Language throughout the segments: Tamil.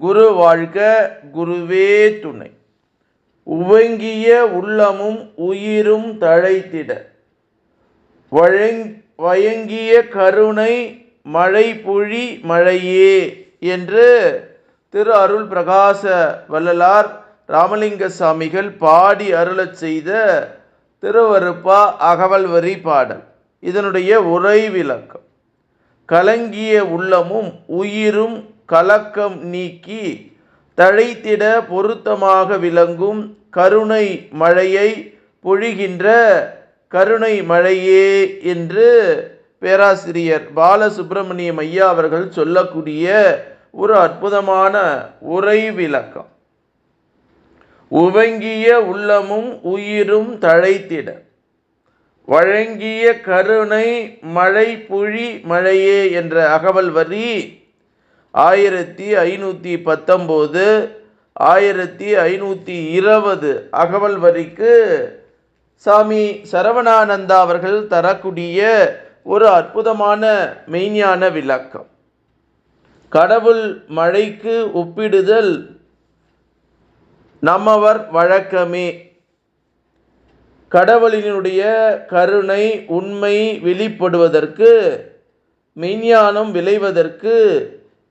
குரு வாழ்க குருவே துணை. உவங்கிய உள்ளமும் உயிரும் தழைத்திட. வழங் வயங்கிய கருணை மழை பொழி மழையே என்று திரு அருள் பிரகாச வள்ளலார் ராமலிங்க சாமிகள் பாடி அருளச் செய்த திருவருப்பா அகவல் வரி பாடல். இதனுடைய உரை விளக்கம். கலங்கிய உள்ளமும் உயிரும் கலக்கம் நீக்கி தழைத்திட பொருத்தமாக விளங்கும் கருணை மழையை பொழிகின்ற கருணை மழையே என்று பேராசிரியர் பாலசுப்பிரமணியம் ஐயா அவர்கள் சொல்லக்கூடிய ஒரு அற்புதமான உரை விளக்கம். உவங்கிய உள்ளமும் உயிரும் தழைத்திட. வழங்கிய கருணை மழை புழி மழையே என்ற அகவல் வரி ஆயிரத்தி ஐநூற்றி பத்தொம்போது ஆயிரத்தி ஐநூற்றி இருபது அகவல் வரிக்கு சாமி சரவணானந்தா அவர்கள் தரக்கூடிய ஒரு அற்புதமான மெய்ஞான விளக்கம். கடவுள் மழைக்கு ஒப்பிடுதல் நம்மவர் வழக்கமே. கடவுளினுடைய கருணை உண்மை வெளிப்படுவதற்கு மெய்ஞானம் விளைவதற்கு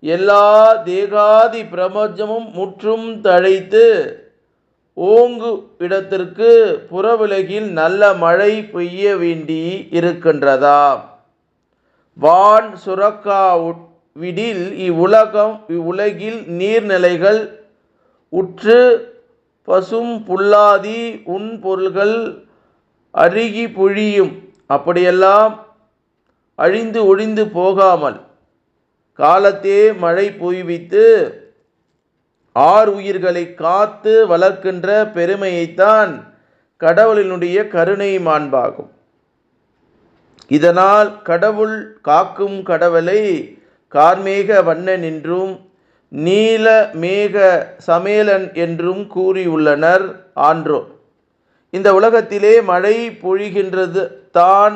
எல்லா தேகாதி பிரபஞ்சமும் முற்றும் தழைத்து ஓங்கு இடத்திற்கு புறவிலகில் நல்ல மழை பெய்ய வேண்டி இருக்கின்றதா? வான் சுரக்கா விடில் இவ்வுலகம் இவ்வுலகில் நீர்நிலைகள் உற்று பசும் புல்லாதி உன் பொருள்கள் அருகி பொழியும். அப்படியெல்லாம் அழிந்து ஒழிந்து போகாமல் காலத்தே மழை பொய்வித்து ஆறு உயிர்களை காத்து வளர்க்கின்ற பெருமையைத்தான் கடவுளினுடைய கருணை மாண்பாகும். இதனால் கடவுள் காக்கும் கடவுளை கார்மேக வண்ணன் என்றும் நீல மேக சமேலன் என்றும் கூறியுள்ளனர் ஆன்றோர். இந்த உலகத்திலே மழை பொழிகின்றது தான்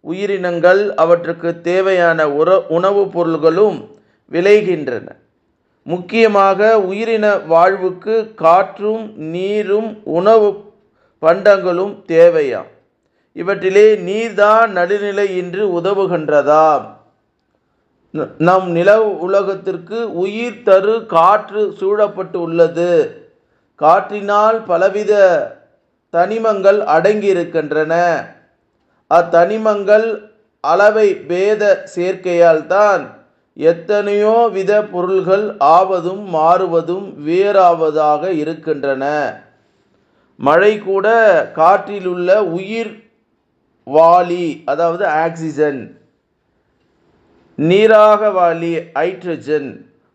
உயிரினங்கள் அவற்றுக்கு தேவையான உற உணவுப் பொருள்களும் விளைகின்றன. முக்கியமாக உயிரின வாழ்வுக்கு காற்றும் நீரும் உணவு பண்டங்களும் தேவையாம். இவற்றிலே நீர்தான் நடுநிலை இன்று உதவுகின்றதா? நம் நில உலகத்திற்கு உயிர் தரு காற்று சூழப்பட்டு உள்ளது. காற்றினால் பலவித தனிமங்கள் அடங்கியிருக்கின்றன. அத்தனிமங்கள் அளவை பேத சேர்க்கையால் தான் எத்தனையோ வித பொருள்கள் ஆவதும் மாறுவதும் வேறாவதாக இருக்கின்றன. மழை கூட காற்றிலுள்ள உயிர் வாளி அதாவது ஆக்சிஜன் நீராக வாளி ஹைட்ரஜன்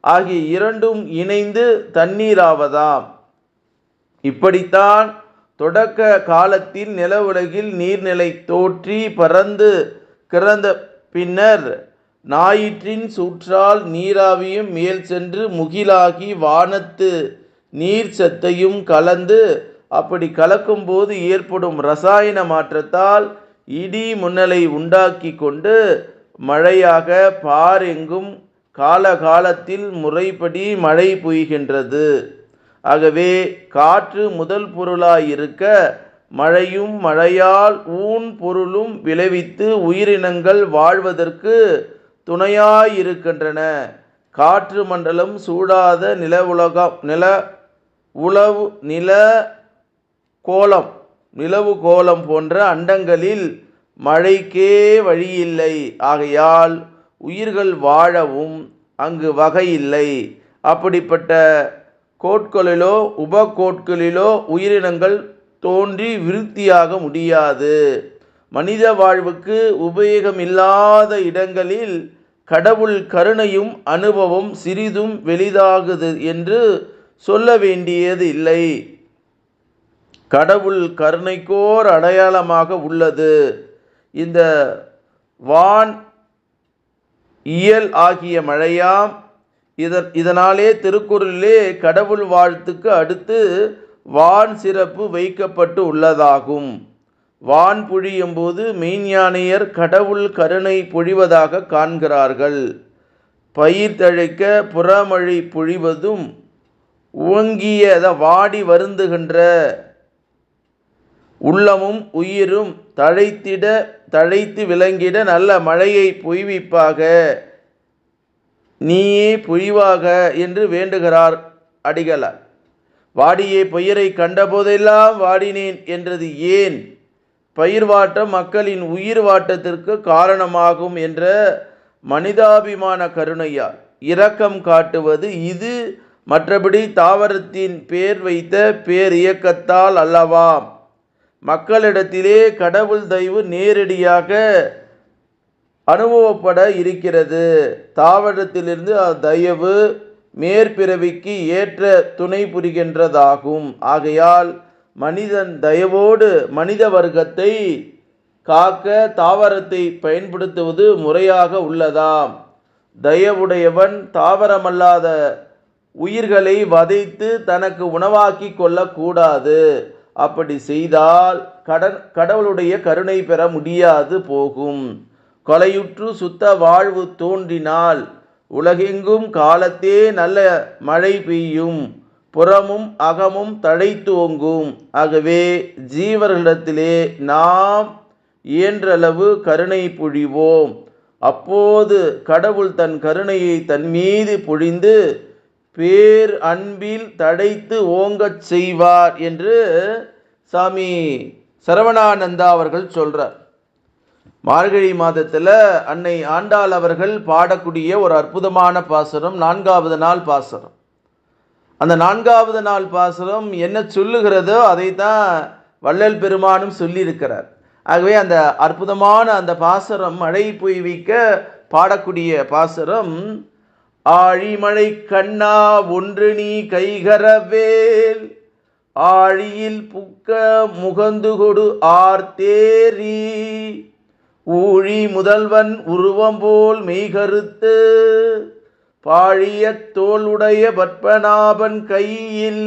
ஆகிய இரண்டும் இணைந்து தண்ணீராவதாம். இப்படித்தான் தொடக்க காலத்தில் நில உலகில் நீர்நிலை தோற்றி பறந்து கிறந்த பின்னர் ஞாயிற்றின் சூற்றால் நீராவியும் மேல் சென்று முகிலாகி வானத்து நீர் சத்தையும் கலந்து அப்படி கலக்கும்போது ஏற்படும் ரசாயன மாற்றத்தால் இடி முன்னலை உண்டாக்கி கொண்டு மழையாக பார் எங்கும் காலகாலத்தில் முறைப்படி மழை பொய்கின்றது. ஆகவே காற்று முதல் பொருளாயிருக்க மழையும் மழையால் ஊன் பொருளும் விளைவித்து உயிரினங்கள் வாழ்வதற்கு துணையாயிருக்கின்றன. காற்று மண்டலம் சூடாத நில உலகம் நில உளவு நில கோலம் நிலவு கோலம் போன்ற அண்டங்களில் மழைக்கே வழியில்லை. ஆகையால் உயிர்கள் வாழவும் அங்கு வகையில்லை. அப்படிப்பட்ட கோட்களிலோ உபகோட்களிலோ உயிரினங்கள் தோன்றி விருத்தியாக முடியாது. மனித வாழ்வுக்கு உபயோகமில்லாத இடங்களில் கடவுள் கருணையும் அனுபவம் சிறிதும் வெளிதாகுது என்று சொல்ல வேண்டியது இல்லை. கடவுள் கருணைக்கோர் அடையாளமாக உள்ளது. இந்த வான் இயல் ஆகிய மழையாம் இதன் இதனாலே திருக்குறளிலே கடவுள் வாழ்த்துக்கு அடுத்து வான் சிறப்பு வைக்கப்பட்டு உள்ளதாகும். வான் பொழியும் போது மெய்ஞானியர் கடவுள் கருணை பொழிவதாக காண்கிறார்கள். பயிர் தழைக்க புறமழை பொழிவதும் உவங்கிய வாடி வருந்துகின்ற உள்ளமும் உயிரும் தழைத்திட தழைத்து விளங்கிட நல்ல மழையை பொய்விப்பாக. நீயே பொழிவாக என்று வேண்டுகிறார் அடிகளார். வாடியே பயிரை கண்டபோதெல்லாம் வாடினேன் என்றது ஏன்? பயிர் வாட்டம் மக்களின் உயிர் வாட்டத்திற்கு காரணமாகும் என்ற மனிதாபிமான கருணையால் இரக்கம் காட்டுவது இது. மற்றபடி தாவரத்தின் பேர் வைத்த பேர் இயக்கத்தால் அல்லவாம். மக்களிடத்திலே கடவுள் தயவு நேரடியாக அனுபவப்பட இருக்கிறது. தாவரத்திலிருந்து தயவு மேற்பிறவிக்கு ஏற்ற துணை புரிகின்றதாகும். ஆகையால் மனிதன் தயவோடு மனித வர்க்கத்தை காக்க தாவரத்தை பயன்படுத்துவது முறையாக உள்ளதாம். தயவுடையவன் தாவரமல்லாத உயிர்களை வதைத்து தனக்கு உணவாக்கி கொள்ளக்கூடாது. அப்படி செய்தால் கடன் கடவுளுடைய கருணை பெற முடியாது போகும். கொலையுற்று சுத்த வாழ்வு தோன்றினால் உலகெங்கும் காலத்தே நல்ல மழை பெய்யும். புறமும் அகமும் தழைத்தோங்கும் ஆகவே ஜீவர்களிடத்திலே நாம் இயன்றளவு கருணை பொழிவோம் அப்போது கடவுள் தன் கருணையை தன் மீது பொழிந்து பேர் அன்பில் தடைத்து ஓங்கச் செய்வார் என்று சாமி சரவணானந்தா அவர்கள் சொல்றார். மார்கழி மாதத்தில் அன்னை ஆண்டாள் அவர்கள் பாடக்கூடிய ஒரு அற்புதமான பாசுரம் நான்காவது நாள் பாசுரம். அந்த நான்காவது நாள் பாசுரம் என்ன சொல்லுகிறதோ அதை தான் வள்ளல் பெருமானும் சொல்லியிருக்கிறார். ஆகவே அந்த அற்புதமான அந்த பாசுரம் மழை பொய்விக்க பாடக்கூடிய பாசுரம் ஆழிமழை கண்ணா ஒன்று நீ கைகரவேல் ஆழியில் புக்க முகந்து கொடு ஆர்த்தேரி ஊழி முதல்வன் உருவம் போல் மெய்கருத்து பாழிய தோளுடைய பத்மநாபன் கையில்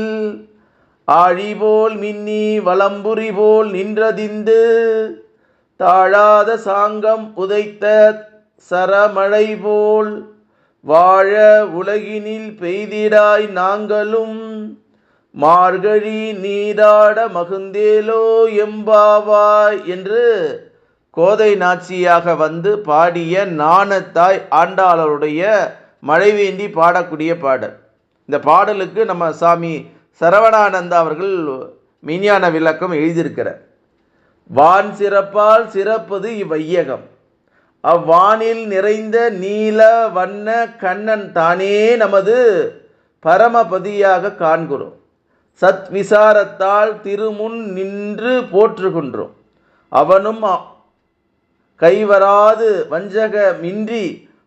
ஆழிபோல் மின்னி வலம்புரி போல் நின்றதிந்து தாழாத சாங்கம் உதைத்த சரமழை போல் வாழ உலகினில் பெய்திடாய் நாங்களும் மார்கழி நீராட மகுந்தேலோ எம்பாவாய் என்று கோதை நாச்சியாக வந்து பாடிய நாணத்தாய் ஆண்டாளருடைய மழை வேண்டி பாடக்கூடிய பாடல். இந்த பாடலுக்கு நம்ம சாமி சரவணானந்தா அவர்கள் மெய்ஞான விளக்கம் எழுதியிருக்கிறார். வான் சிறப்பால் சிறப்பது இவ்வையகம். அவ்வானில் நிறைந்த நீல வண்ண கண்ணன் தானே நமது பரமபதியாக காண்கிறோம். சத் விசாரத்தால் திருமுன் நின்று போற்றுகின்றோம். அவனும் கைவராது வஞ்சகமின்றி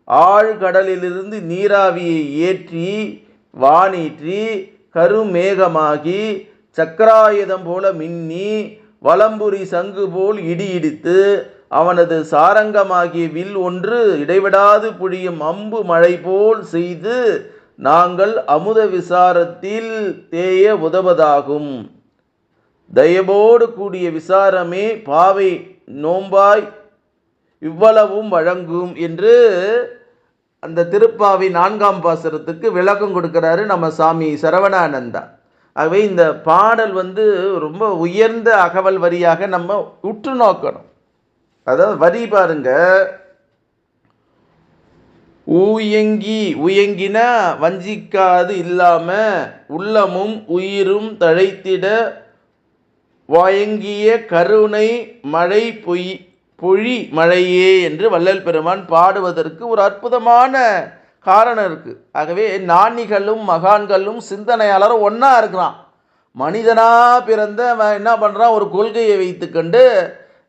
ஆழ்கடலிலிருந்து நீராவியை ஏற்றி வானீற்றி கருமேகமாகி சக்கராயுதம் போல மின்னி வலம்புரி சங்கு போல் இடி இடித்து அவனது சாரங்கமாகிய வில் ஒன்று இடைவிடாது புழியும் அம்பு மழை போல் செய்து நாங்கள் அமுத விசாரத்தில் தேய உதவதாகும். தயவோடு கூடிய விசாரமே பாவை நோம்பாய் இவ்வளவும் வழங்கும் என்று அந்த திருப்பாவை நான்காம் பாசுரத்துக்கு விளக்கம் கொடுக்குறாரு நம்ம சாமி சரவணானந்தா. ஆகவே இந்த பாடல் வந்து ரொம்ப உயர்ந்த அகவல் வரியாக நம்ம உற்று நோக்கணும். அதாவது வரி பாருங்க. ஊயங்கி உயங்கினா வஞ்சிக்காது இல்லாம உள்ளமும் உயிரும் தழைத்திட வயங்கிய கருணை மழை பொய் பொழி மழையே என்று வள்ளல் பெருமான் பாடுவதற்கு ஒரு அற்புதமான காரணம் இருக்குது ஆகவே நாணிகளும் மகான்களும் சிந்தனையாளரும் ஒன்றா இருக்கிறான். மனிதனாக பிறந்த என்ன பண்ணுறான் ஒரு கொள்கையை வைத்துக்கொண்டு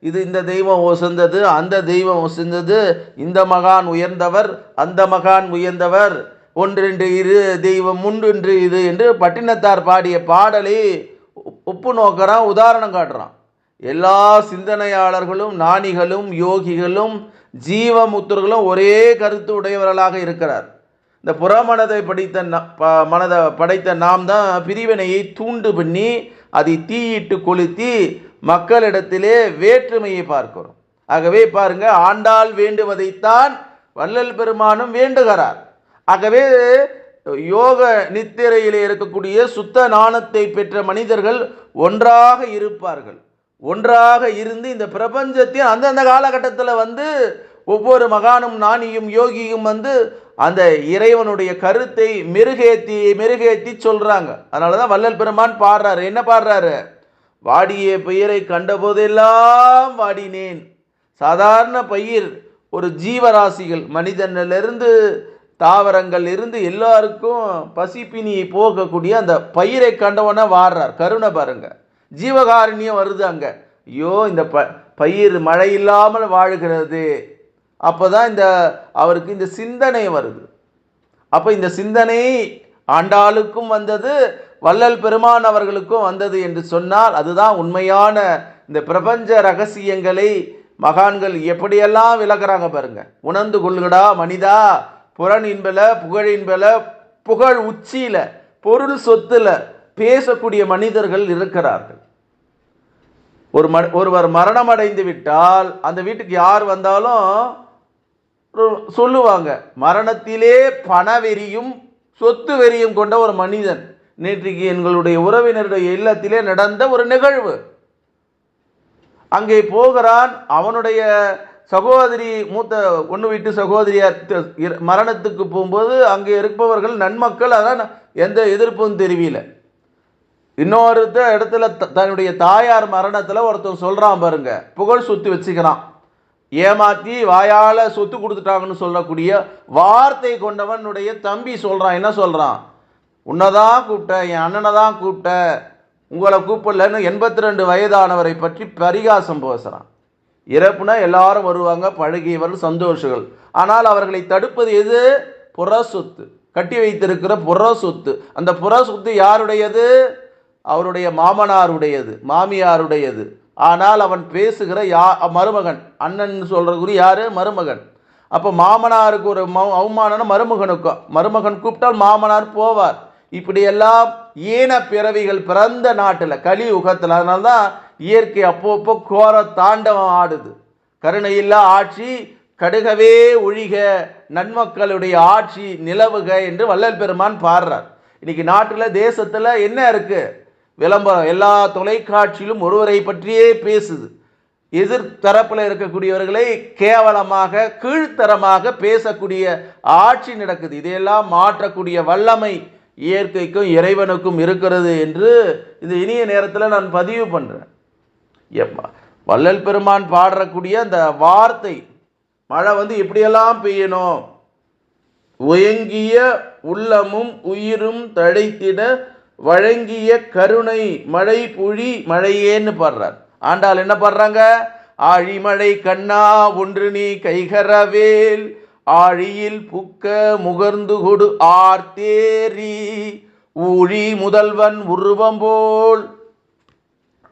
இது இந்த தெய்வம் ஒசந்தது அந்த தெய்வம் ஒசந்தது இந்த மகான் உயர்ந்தவர் அந்த மகான் உயர்ந்தவர் ஒன்றென்று இரு தெய்வம் முன்றென்று இது என்று பட்டினத்தார் பாடிய பாடலை ஒப்பு நோக்கிறான் உதாரணம் காட்டுறான். எல்லா சிந்தனையாளர்களும் ஞானிகளும் யோகிகளும் ஜீவமுத்தர்களும் ஒரே கருத்து உடையவர்களாக இருக்கிறார். இந்த புறமனதை படித்த ந- ப- மனதை படைத்த நாம் தான் பிரிவினையை தூண்டு பண்ணி அதை தீயிட்டு கொளுத்தி மக்களிடத்திலே வேற்றுமையை பார்க்கிறோம். ஆகவே பாருங்க ஆண்டாள் வேண்டுவதைத்தான் வள்ளல் பெருமானும் வேண்டுகிறார். ஆகவே யோக நித்திரையிலே இருக்கக்கூடிய சுத்த ஞானத்தை பெற்ற மனிதர்கள் ஒன்றாக இருப்பார்கள். ஒன்றாக இருந்து இந்த பிரபஞ்சத்தையும் அந்தந்த காலகட்டத்தில் வந்து ஒவ்வொரு மகானும் நாணியும் யோகியும் வந்து அந்த இறைவனுடைய கருத்தை மெருகேத்தி மெருகேத்தி சொல்கிறாங்க அதனால தான் வள்ளல் பெருமான் பாடுறாரு. என்ன பாடுறாரு? வாடிய பயிரை கண்டபோதெல்லாம் வாடினேன். சாதாரண பயிர் ஒரு ஜீவராசிகள் மனிதனிலிருந்து தாவரங்கள் இருந்து எல்லாருக்கும் பசிப்பினி போகக்கூடிய அந்த பயிரை கண்டவன வாடுறார். கருணை பாருங்க. ஜீவகாருண்யம் வருது அங்கே. ஐயோ இந்த ப பயிர் மழை இல்லாமல் வாழுகிறது. அப்போ தான் இந்த அவருக்கு இந்த சிந்தனை வருது. அப்போ இந்த சிந்தனை ஆண்டாளுக்கும் வந்தது வள்ளல் பெருமான் அவர்களுக்கும் வந்தது என்று சொன்னால் அதுதான் உண்மையான இந்த பிரபஞ்ச ரகசியங்களை மகான்கள் எப்படியெல்லாம் விளக்குறாங்க பாருங்க. உணர்ந்து கொள்ளுடா மனிதா புறன் இன்பல புகழின்பல புகழ் உச்சியில் பொருள் சொத்தில் பேசக்கூடிய மனிதர்கள் இருக்கிறார்கள். ஒரு ம ஒருவர் மரணம் அடைந்து விட்டால் அந்த வீட்டுக்கு யார் வந்தாலும் சொல்லுவாங்க மரணத்திலே பணவெறியும் சொத்து வெறியும் கொண்ட ஒரு மனிதன். நேற்றைக்கு எங்களுடைய உறவினருடைய இல்லத்திலே நடந்த ஒரு நிகழ்வு. அங்கே போகிறான் அவனுடைய சகோதரி மூத்த ஒன்று வீட்டு சகோதரியார் மரணத்துக்கு போகும்போது அங்கே இருப்பவர்கள் நன்மக்கள் அதான் எந்த எதிர்ப்பும் தெரியல இன்னொருத்த இடத்துல த- தன்னுடைய தாயார் மரணத்தில் ஒருத்தன் சொல்கிறான் பாருங்க. புகழ் சொத்து வச்சுக்கிறான். ஏமாற்றி வாயால் சொத்து கொடுத்துட்டாங்கன்னு சொல்லக்கூடிய வார்த்தை கொண்டவனுடைய தம்பி சொல்கிறான் என்ன சொல்கிறான் உன்னை தான் கூப்பிட்டேன் என் அண்ணனை தான் கூப்பிட்டேன் உங்களை கூப்பிடலன்னு எண்பத்தி ரெண்டு வயதானவரை பற்றி பரிகாசம் பேசுகிறான் இறப்புனா எல்லாரும் வருவாங்க பழகியவர்கள் சந்தோஷங்கள். ஆனால் அவர்களை தடுப்பது எது? புற சொத்து. கட்டி வைத்திருக்கிற புற சொத்து. அந்த புற சொத்து யாருடையது? அவருடைய மாமனாருடையது மாமியாருடையது. ஆனால் அவன் பேசுகிற யா மருமகன் அண்ணன் சொல்கிறக்குரிய யார்? மருமகன். அப்போ மாமனாருக்கு ஒரு ம அவமானம் மருமகனுக்கும் மருமகன் கூப்பிட்டால் மாமனார் போவார். இப்படியெல்லாம் ஈன பிறவிகள் பிறந்த நாட்டில் கலி உகத்தில் அதனால தான் இயற்கை அப்பப்போ கோர தாண்டவம் ஆடுது. கருணையில்லா ஆட்சி கடுகவே ஒழிக நன்மக்களுடைய ஆட்சி நிலவுக என்று வள்ளல் பெருமான் பாடுறார். இன்னைக்கு நாட்டில் தேசத்தில் என்ன இருக்குது விளம்பரம் எல்லா தொலைக்காட்சியிலும் ஒருவரை பற்றியே பேசுது. எதிர் தரப்பில் இருக்கக்கூடியவர்களை கேவலமாக கீழ்த்தரமாக பேசக்கூடிய ஆட்சி நடக்குது. இதையெல்லாம் மாற்றக்கூடிய வல்லமை இயற்கைக்கும் இறைவனுக்கும் இருக்கிறது என்று இந்த இனிய நேரத்தில் நான் பதிவு பண்ணுறேன் எப்பா வள்ளல் பெருமான் பாடுறக்கூடிய அந்த வார்த்தை மழை வந்து எப்படியெல்லாம் பெய்யணும்? உயங்கிய உள்ளமும் உயிரும் தழைத்திட வழங்கிய கருணை மழை புழி மழையேன்னு பாடுறார். ஆண்டாள் என்ன பாடுறாங்க? ஆழிமழை கண்ணா ஒன்று நீ கைகரவேல் ஆழியில் புக்க முகர்ந்து கொடு ஆர்த்தேரி ஊழி முதல்வன் உருவம் போல்.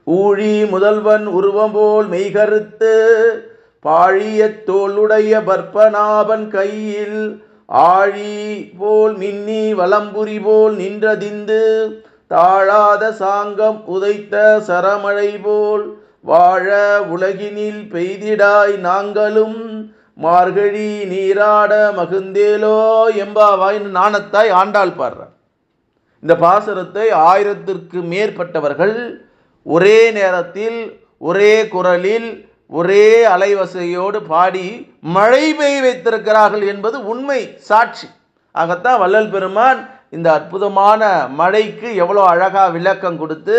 ஊழி முதல்வன் உருவம் போல் மெய்கருத்து. பாழிய தோளுடைய பற்பநாபன் கையில். ஆழி போல் மின்னி வலம்புரி போல் நின்றதிந்து தாழாத சாங்கம் உதைத்த சரமழை போல் வாழ உலகினில் பெய்திடாய் நாங்களும் மார்கழி நீராட மகுந்தேலோ எம்பாவாயின் நாணத்தாய் ஆண்டாள் பாடுறார். இந்த பாசுரத்தை ஆயிரத்திற்கு மேற்பட்டவர்கள் ஒரே நேரத்தில் ஒரே குரலில் ஒரே அலைவசையோடு பாடி மழை பெய்ய வைத்திருக்கிறார்கள் என்பது உண்மை சாட்சி. ஆகத்தான் வள்ளல் பெருமான் இந்த அற்புதமான மழைக்கு எவ்வளோ அழகாக விளக்கம் கொடுத்து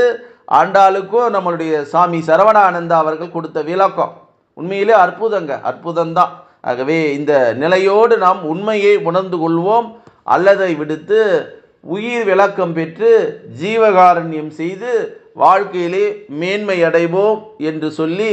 ஆண்டாளுக்கும் நம்மளுடைய சாமி சரவணானந்தா அவர்கள் கொடுத்த விளக்கம். உண்மையிலே அற்புதங்க அற்புதம்தான். ஆகவே இந்த நிலையோடு நாம் உண்மையை உணர்ந்து கொள்வோம். அல்லதை விடுத்து உயிர் விளக்கம் பெற்று ஜீவகாரண்யம் செய்து வாழ்க்கையிலே மேன்மை அடைவோம் என்று சொல்லி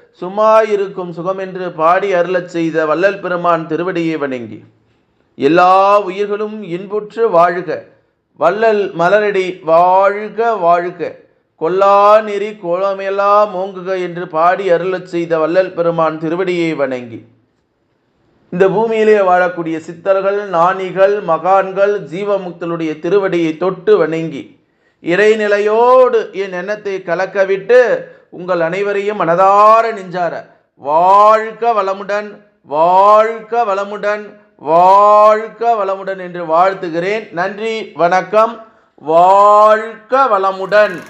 சும்மா இருக்கும் சுகம் என்று பாடி அருளச் செய்த வள்ளல் பெருமான் திருவடியை வணங்கி எல்லா உயிர்களும் இன்புற்று வாழ்க. வள்ளல் மலரடி வாழ்க வாழ்க. கொல்லா நெறி கோலமெல்லாம் ஓங்குக என்று பாடி அருளச் செய்த வள்ளல் பெருமான் திருவடியை வணங்கி இந்த பூமியிலே வாழக்கூடிய சித்தர்கள் நாணிகள் மகான்கள் ஜீவமுக்தளுடைய திருவடியை தொட்டு வணங்கி இறைநிலையோடு என் எண்ணத்தை கலக்கவிட்டு உங்கள் அனைவரையும் மனதார நெஞ்சார. வாழ்க வளமுடன் வாழ்க வளமுடன் வாழ்க வளமுடன் என்று வாழ்த்துகிறேன். நன்றி வணக்கம். வாழ்க வளமுடன்.